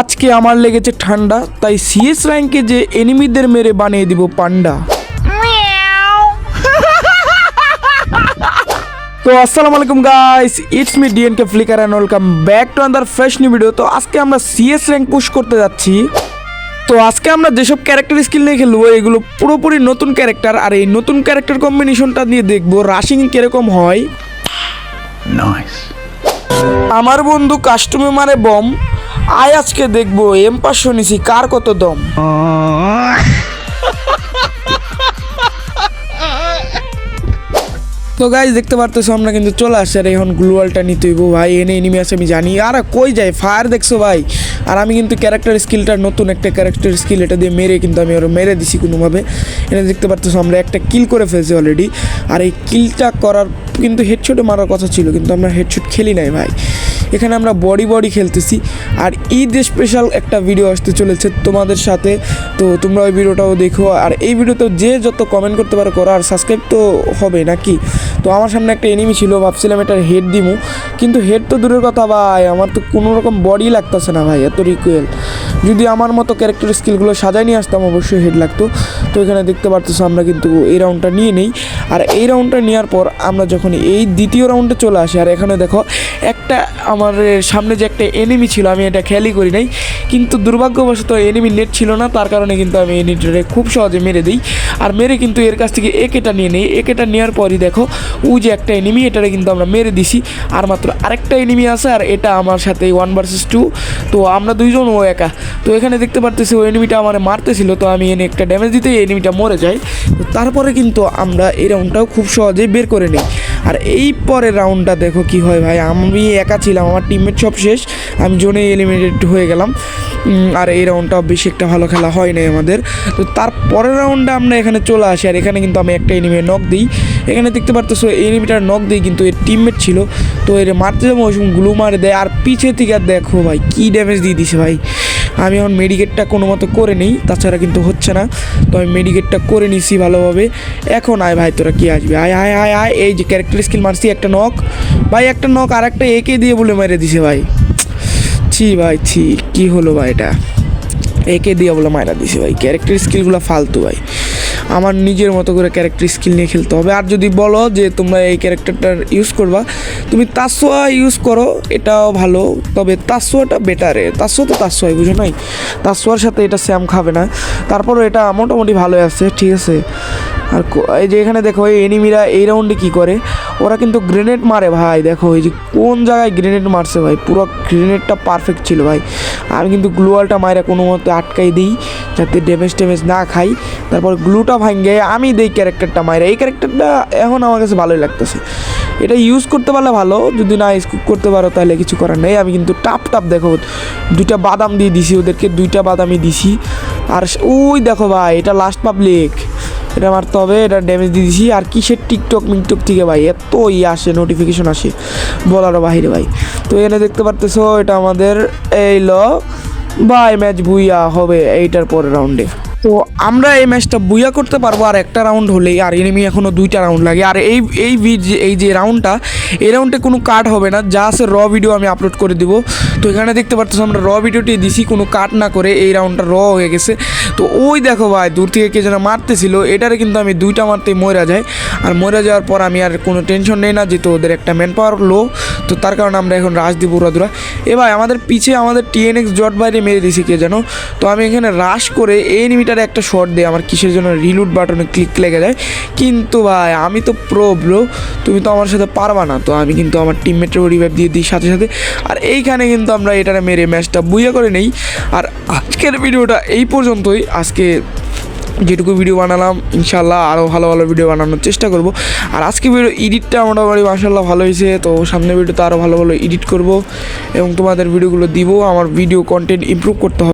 আজকে আমার লেগেছে ঠান্ডা তাই সিএস র্যাঙ্কে যে এনিমিদের মেরে বানিয়ে দিব পান্ডা। তো আসসালামু আলাইকুম guys it's me DNK Flicker and welcome back to another fresh new video তো আজকে আমরা সিএস র্যাঙ্ক পুশ করতে যাচ্ছি। তো আজকে আমরা যেসব ক্যারেক্টার স্কিল নিয়ে খেলব এগুলো পুরোপুরি নতুন ক্যারেক্টার আর এই নতুন ক্যারেক্টার কম্বিনেশনটা দিয়ে দেখব রাশিং কীরকম হয়. আমার বন্ধু কাস্টমে মারে বম আয় আজকে দেখব এম পাঁচশো নিছি, কার কত দম? তো গাইজ দেখতে পারতেছো, আমরা কিন্তু চলে আসছি, আর এখন গ্লুয়ালটা নিতে হইব। ভাই, এনে এনিমি আছে, আমি জানি। আর কই যায়? ফায়ার দেখছ ভাই? আর আমি কিন্তু ক্যারেক্টার স্কিলটা নতুন একটা ক্যারেক্টার স্কিল এটা দিয়ে মেরে কিন্তু আমি ওরা মেরে দিছি কোনোভাবে। এনে দেখতে পারতেছো, আমরা একটা কিল করে ফেলছি অলরেডি আর এই কিলটা করার কিন্তু হেডশটে মারার কথা ছিল, কিন্তু আমরা হেডশট খেলি নাই ভাই। এখানে আমরা বডি বডি খেলতেছি। আর ঈদ স্পেশাল একটা ভিডিও আসতে চলেছে তোমাদের সাথে। তো তোমরা ওই ভিডিওটাও দেখো। আর এই ভিডিওতে যে যত কমেন্ট করতে পারো করো। আর সাবস্ক্রাইব তো হবে নাকি? তো আমার সামনে একটা এনিমি ছিল, ভাবছিলাম এটার হেড দিমু। কিন্তু হেড তো দূরের কথা ভাই, আমার তো কোনো রকম বডি লাগতেছে না ভাই, এত রিকুয়েল যদি আমার মতো ক্যারেক্টার স্কিলগুলো সাজাই নিয়ে আসতাম, অবশ্যই হেড লাগতো। তো এখানে দেখতে পারতেছো, আমরা কিন্তু এই রাউন্ডটা নিয়ে নেই। আর এই রাউন্ডটা নেওয়ার পর আমরা যখন এই দ্বিতীয় রাউন্ডে চলে আসি, আর এখানে দেখো একটা আমার সামনে যে একটা এনিমি ছিল, আমি এটা খেয়ালই করি নাই। কিন্তু দুর্ভাগ্যবশত এনিমি নেট ছিল না, তার কারণে কিন্তু আমি এনিটারে খুব সহজে মেরে দিই। আর মেরে কিন্তু এর কাছ থেকে একেটা নিয়ে নেই। একেটা নেওয়ার পরই দেখো, ও যে একটা এনিমি এটারে কিন্তু আমরা মেরে দিছি। আর মাত্র আরেকটা এনিমি আছে, আর এটা আমার সাথে ওয়ান ভার্সেস টু তো আমরা দুইজন, ও একা। তো এখানে দেখতে পারতেছি ওই এনিমিটা আমার মারতেছিল, তো আমি এনে একটা ড্যামেজ দিতেই এনিমিটা মরে যায়। তো তারপরে কিন্তু আমরা এই রাউন্ডটাও খুব সহজেই বের করে নিই। আর এই পরের রাউন্ডটা দেখো কি হয় ভাই, আমি একা ছিলাম, আমার টিমমেট সব শেষ, আমি জোনে এলিমিনেটেড হয়ে গেলাম। আর এই রাউন্ডটাও বেশি একটা ভালো খেলা হয় নাই আমাদের। তো তার পরের রাউন্ডে আমরা এখানে চলে আসি, আর এখানে কিন্তু আমি একটা এনিমি নক দিই। এখানে দেখতে পারতেছো এনিমিটার নক দিই কিন্তু এর টিমমেট ছিল। তো এর মারতে যাব, ওই সময় গ্লু মারে দেয়। আর পিছে থেকে আর দেখো ভাই, কী ড্যামেজ দিয়ে দিছে ভাই। আমি এখন মেডিকেটটা কোনো মতো করে নিই, তাছাড়া কিন্তু হচ্ছে না। তো আমি মেডিকেটটা করে নিছি ভালোভাবে। এখন আয় ভাই, তোরা কি আসবে? আয় আয় আয় আয়, এই যে ক্যারেক্টার স্কিল মারছি, একটা নক ভাই, একটা নক আর একটা একে দিয়ে বলে মেরে দিছে ভাই। ছি ভাই, ছি, কি হলো ভাই এটা? একে দিয়ে বলে মায়েরা দিছে ভাই ক্যারেক্টার স্কিলগুলো ফালতু ভাই। আমার নিজের মতো করে ক্যারেক্টার স্কিল নিয়ে খেলতে হবে। আর যদি বলো যে তোমরা এই ক্যারেক্টারটার ইউজ করবা, তুমি তাসোয়া ইউজ করো, এটাও ভালো। তবে তাসোয়াটা বেটারে তাসোয়া তো তাসোয়াই বুঝো নাই? তাসোয়ার সাথে এটা স্যাম খাবে না। তারপরও এটা মোটামুটি ভালো আছে, ঠিক আছে? আর এই যে এখানে দেখো, এই এনিমিরা এই রাউন্ডে কী করে? ওরা কিন্তু গ্রেনেড মারে ভাই। দেখো, এই যে কোন জায়গায় গ্রেনেড মারছে ভাই? পুরো গ্রেনেডটা পারফেক্ট ছিল ভাই। আমি কিন্তু গ্লুয়ালটা মাইরা কোনো মতে আটকাই দিই, যাতে ড্যামেজ ট্যামেজ না খাই। তারপর গ্লুটা ভাঙ্গে, আমি দেই ক্যারেক্টারটা মাইরা। এই ক্যারেক্টারটা এখন আমার কাছে ভালোই লাগতেছে। এটা ইউজ করতে পারলে ভালো, যদি না ইউজ করতে পারো তাহলে কিছু করার নেই। আমি কিন্তু টাপ টাপ দেখো, দুইটা বাদাম দিয়ে দিছি ওদেরকে, দুইটা বাদামই দিছি। আর ওই দেখো ভাই, এটা লাস্ট পাবলিক এটা মারতে হবে, এটা ড্যামেজ দিয়ে দিছি। আর কিসের টিকটক মিকটক থেকে ভাই? এত ই আসে নোটিফিকেশন আসে। বলারও বাহিরে ভাই। তো এনে দেখতে পারতেছো, এটা আমাদের এই ল বাই ম্যাচ ভুইয়া হবে এইটার পরের রাউন্ডে তো আমরা এই ম্যাচটা বুইয়া করতে পারব আর একটা রাউন্ড হলেই, আর এনিমি এখনও দুইটা রাউন্ড লাগে। আর এই এই এই যে রাউন্ডটা এই রাউন্ডে কোনো কাট হবে না, যা আছে র ভিডিও আমি আপলোড করে দিব। তো এখানে দেখতে পারতেছো আমরা র ভিডিওটি দিছি, কোনো কাট না করে এই রাউন্ডটা র হয়ে গেছে। তো ওই দেখো ভাই, দূর থেকে কে যেন মারতেছিল, এটারে কিন্তু আমি দুইটা মারতেই মরে যায় আর মরে যাওয়ার পর আমি আর কোনো টেনশন নেই না, যেহেতু ওদের একটা ম্যান পাওয়ার লো তো তার কারণে আমরা এখন রাশ দিব উড়াদুরা। এ ভাই, আমাদের পিছে আমাদের টিএনএক্স জট বাইরে মেরে দিছি কে যেন তো আমি এখানে রাশ করে এই নিমিটারে একটা শট দিই, আমার কিসের জন্য রিলুট বাটনে ক্লিক লেগে যায়। কিন্তু ভাই, আমি তো প্রো ব্রো তুমি তো আমার সাথে পারবা না। তো আমি কিন্তু আমার টিমমেটের রিভাইভ দিয়ে দিই সাথে সাথে। আর এইখানে কিন্তু আমরা এটারে মেরে ম্যাচটা বুইয়া করে নেই। আর আজকের ভিডিওটা এই পর্যন্তই। আজকে যেটুকু ভিডিও বানালাম ইনশাল্লাহ আরও ভালো ভালো ভিডিও বানানোর চেষ্টা করব। আর আজকে ভিডিও এডিটটা মোটামুটি মাসাল্লাহ ভালো হয়েছে, তো সামনের ভিডিওতে আরও ভালো ভালো এডিট করব এবং তোমাদের ভিডিওগুলো দিব, আমার ভিডিও কন্টেন্ট ইম্প্রুভ করতে হবে।